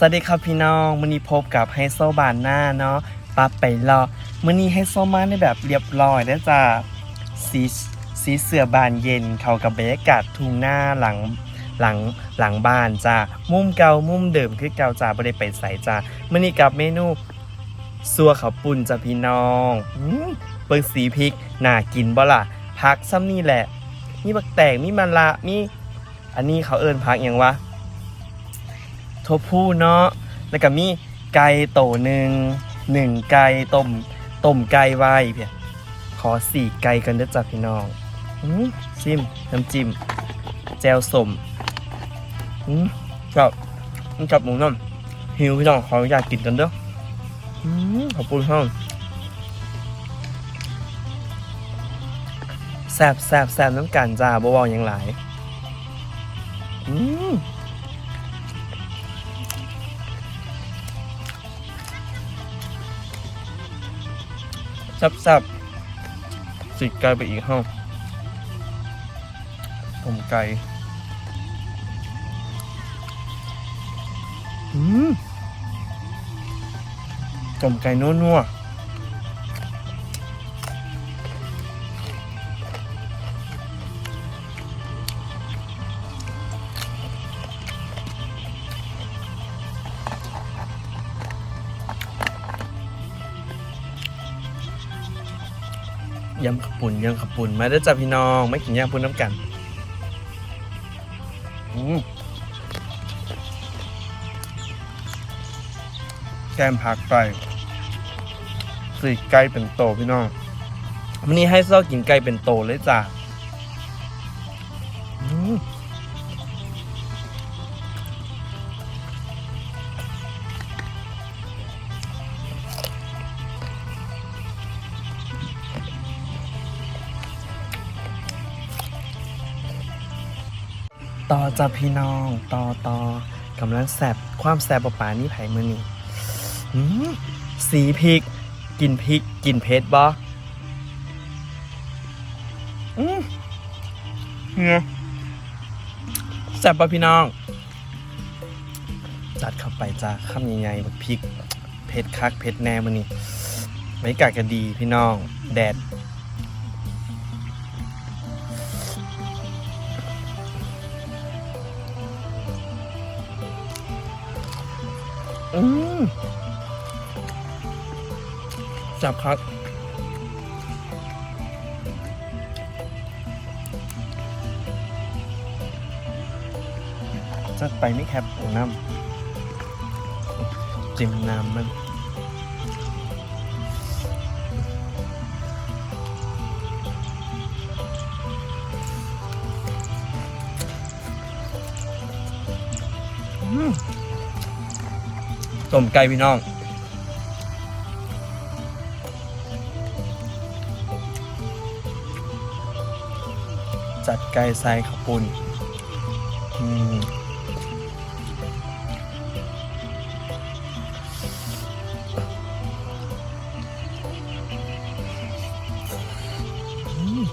สวัสดีครับพี่น้องมื้อนี้พบกับไฮโซบานหน้าเนาะปาไปรอมื้อนี้ไฮโซมาในแบบเรียบร้อยนะจ้ะสีสีเสื้อบานเย็นเข้ากับบรรยากาศทุ่งหน้าหลังหลังหลังบ้านจ้ะมุมเกามุมเดิมคือเกาจ้าบ่ได้ไปใส่จ้ะมื้อนี้กับเมนูซัวข้าวปุ่นจ้ะพี่น้องเบิ่งสีพริกน่ากินบ่ล่ะพักซ้ำนี่แหละ มีบักแตงมีมะละมีอันนี้เขาเอิ้นพักหยังวะ ทบผู้เนาะแล้วก็มีไก่โตหนึ่งหนึ่งไก่ต้มต้มไก่ไว้เพียขอสี่ไก่กันเด้อจ้ะพี่น้องอืมชิมน้ำจิ้มแจวสมอืมครับนี่กับหมูน้ำหิวพี่น้องขออยากกินกันเด้ออืมขอบคุณครับแซบแซบแซบน้ำกันจ้าบ่เวาหยังหลายอืม ซับซับสิไก่ไปอีกห้องผมไก่อืมต้มไก่นัวๆ ยำขับปุ่นยำขับปุ่นมาได้อจ้าพี่น้องไม่กินยำปุ่นน้ำกันอืมแกมผักไก่สีไก่เป็นโตพี่น้องวันนี้ให้เซากินไก่เป็นโตเลยจ้ะ ต่อจ้ะพี่น้องต่อต่อกำลังแสบความแสบประปานี่ไผ่มือนี่สีพริกกินพริกกินเผ็ดบ่อืมเนี่ยแสบปะพี่น้อง จัดเข้าไปจ้าข้ามใหญ่ๆแบบพริกเผ็ดคักเผ็ดแน่มันนี่บรรยากาก็ดีพี่น้อง แดด จับครับ จัดไปไม่แคบโอ้น้ำจิ้มน้ำมันอืมต้มไก่พี่น้อง จัดไก่ใส่ข้าวปุ้นอืมอืม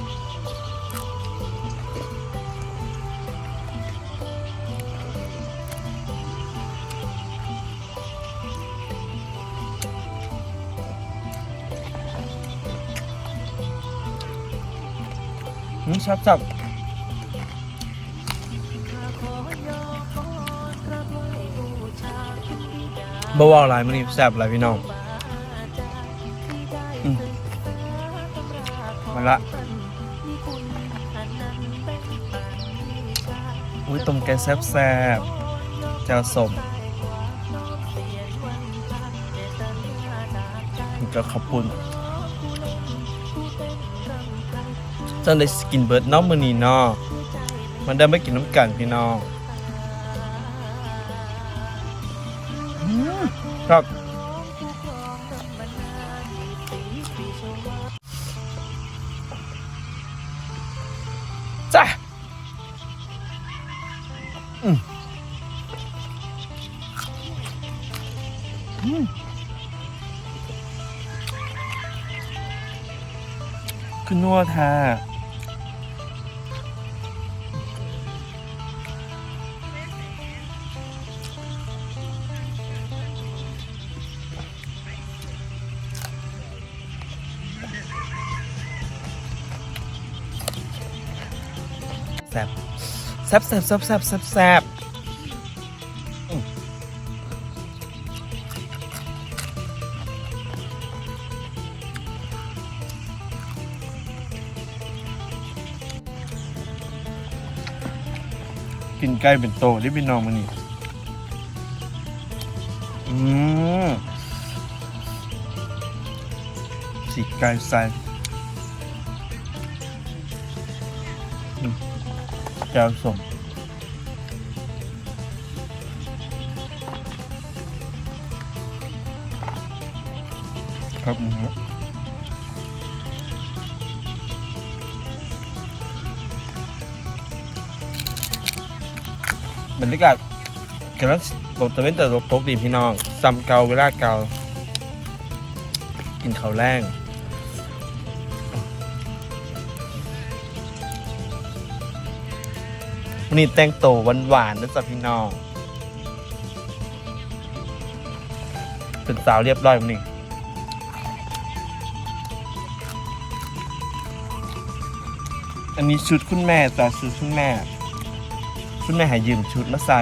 อืมชับจับ บ่าวอะไรมันนี่แซ่บอะไรพี่น้องอืมมาละอุ้ยต้มแกงแซ่บแซ่บแจ่วสมก็ข้าวปุ้นจังได้สกินเบิร์ดน้องมือนี้เนาะมันได้ไม่กินน้ำกันพี่น้อง ครับ จ้ะอืมอืมคือนัวทา ซบแซบแซบแซบแซบแซบแซบกินไก่เป็นโตได้พี่น้องมันนี่อืมสีไก่ใส่ แก้วสมครับอืมครับบรรยากาศกำลังตกตะเวนแต่ตกตกดีพี่น้องซ้ำเกาเวลาเกากินข้าวแรง วันนี้แต่งโตวหวานๆนะจ๊ะพี่น้อง เป็นสาวเรียบร้อยวันนี้อันนี้ชุดคุณแม่จ้ะชุดคุณแม่ คุณแม่หายืมชุดมาใส่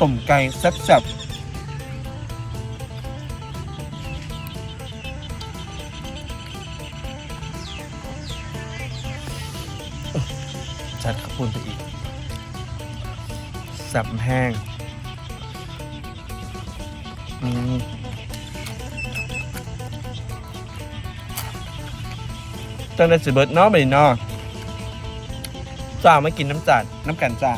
ต้มไก่แซ่บๆ แซ่บแห้งอืมจังได้สิเบิร์ดเนาะไปเนาะจ้ามากินน้ำจัดน้ำกันจ้า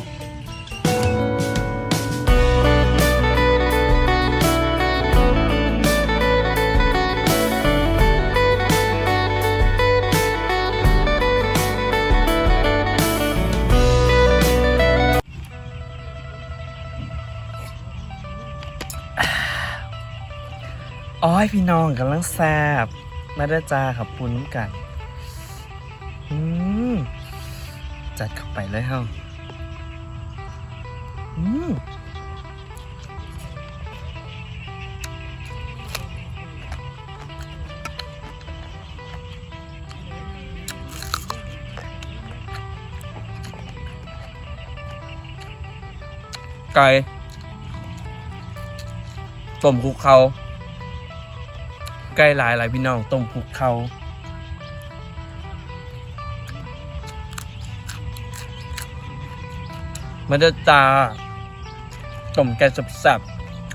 ยพี่น้องกำลังแซบมาด้จ้าขับปุ้นน้ำกันอืมจัดเข้าไปเลยเฮ้าอืมไก่ต้มคุกเขา ใกล้หลายหลายพี่น้องต้มคลุกเขามันจะตาต้มแกงสับ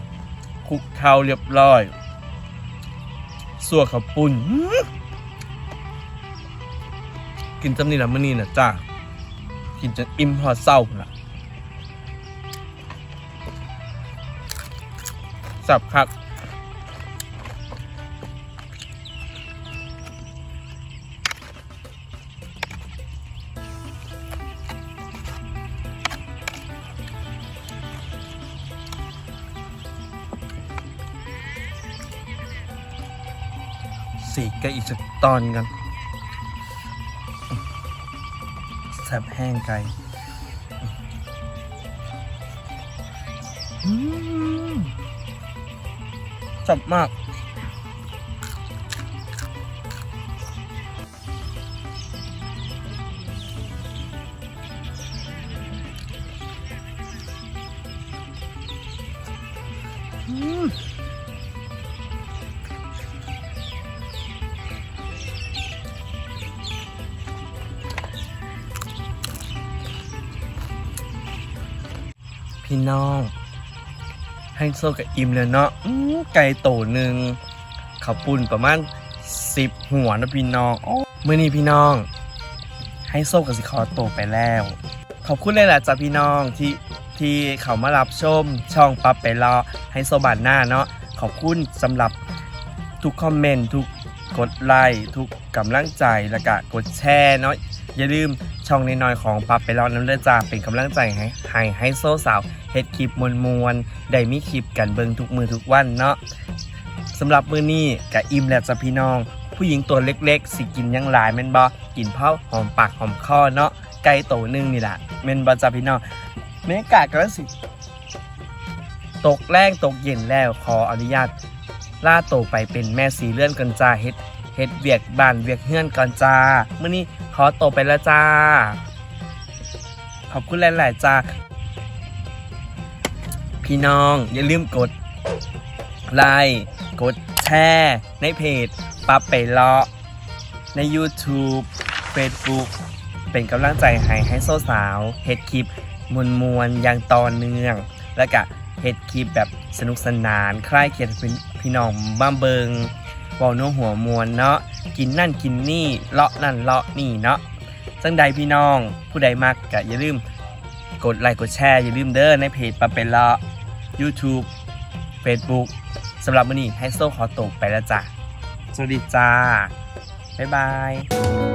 ๆคลุกเขาเรียบร้อยสัวขับปุ่นกินจำนี่ละมื่อนี้นะจ้ากินจนอิ่มพอเศร้าพุ่นละสับคัก สีกก็อีกสักตอนกันแซบแห้งไก่อืมจับมากอืม พี่น้องไฮโซกับอิมเลยเนาะไก่โตหนึ่งข้าปุ้นประมาณสิบหัวนะพี่น้องโอ้มื่อนี้พี่น้องไฮโซกับสิคอโตไปแล้ว ขอบคุณเลยแหละจ้ะพี่น้องที่ที่เขามารับชมช่องปับไปรอไฮโซบานหน้าเนาะขอบคุณสำหรับทุกคอมเมนต์ทุกกดไลค์ทุกกำลังใจแล้วก็กดแชร์เนาะอย่าลืม ช่องน้อยๆของปับไปรอน้ำเลือดจ้าเป็นกำลังใจให้ให้ให้โซ่สาวเฮ็ดคลิปมวลมวลๆได้มีคลิปกันเบิงทุกมือทุกวันเนาะสำหรับมือนี้กะอิ่มแล้วจ้ะพี่น้อง ผู้หญิงตัวเล็กๆ สิกินยังหลายแม่นบ่กินเผาหอมปากหอมคอเนาะไก่โตนึงนี่แหละแม่นบ่จ้ะพี่น้องแม่กากก็สิ ตกแรงตกเย็นแล้วขออนุญาตล่าโตไปเป็นแม่สีเลื่อนกันจ้าเฮ็ดเฮ็ดเวียกบ้านเวียกเฮือนก่อนจ้ามื้อนี้ อโตวไปแล้วจ้า ขอบคุณหลายๆจ้า พี่น้องอย่าลืมกด ไลค์กดแชร์ในเพจปั๊บไปเลาะใน YouTube Facebook เป็นกำลังใจให้ให้โซสาวเฮ็ดคลิปมวลมวลๆอย่างต่อเนื่อง แล้วก็เฮ็ดคลิปแบบสนุกสนาน คลายเครียดพี่น้องบ้าเบิง เว้าโน้หัวมวลเนาะกินนั่นกินนี่เลาะนั่นเลาะนี่เนาะจังใดพี่น้องผู้ใดมักก็อย่าลืมกดไลค์กดแชร์อย่าลืมเด้อในเพจปะเป็นเลาะ YouTube Facebook สำหรับวันนี้ไฮโซขอตกไปแล้วจ้ะสวัสดีจ้าบ๊ายบาย